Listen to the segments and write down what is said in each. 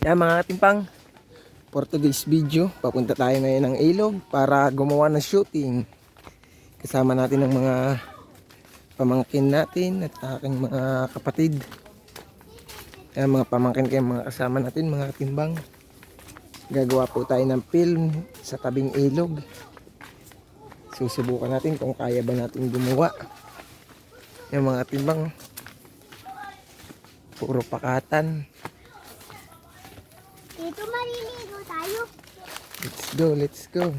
Yan mga katimpang, for today's video, papunta tayo ngayon ng ilog para gumawa ng shooting. Kasama natin ang mga pamangkin natin at aking mga kapatid. Yan mga pamangkin kayo mga kasama natin, mga katimbang. Gagawa po tayo ng film sa tabing ilog. Susubukan natin kung kaya ba natin gumawa. Yung mga katimbang, puro pakatan. Dito maliligo tayo. Let's go, let's go.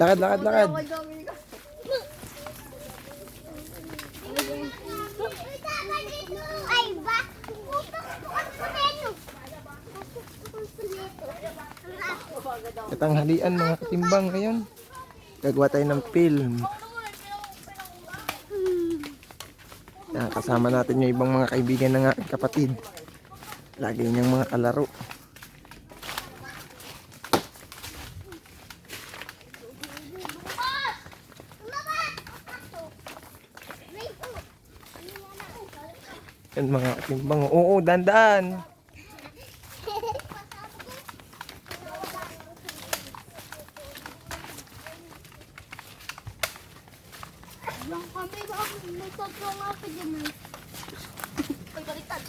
Lakad, lakad, lakad. Ay, ba? Katanghalian mga katimbang ngayon. Gagawa tayo ng film. Yan, kasama natin yung ibang mga kaibigan ng aking kapatid. Lagi niyang mga kalaro. Yan mga katimbang. Oo, dandaan. Yung kami ba? May ako dyan. eh. Ay, baliktad.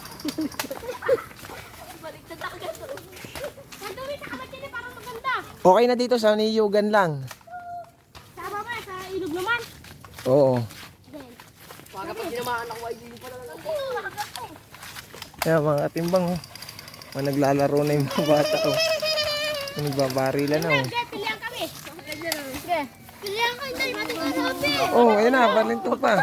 Baliktad ako dito. Nandun sa kamay dyan eh, parang maganda. Okay na dito sa niyugan lang. Sa baba, sa ilog naman. Oo. Baga pag ginamaan ako, ay hindi pa lang ako. Yan mga katimbang. Oh. Mga naglalaro na yung mga bata. Oh. Nagbabarilan na. Oh. Sige, pilihan kami. Sige. Oh, ayun na, balinto pa.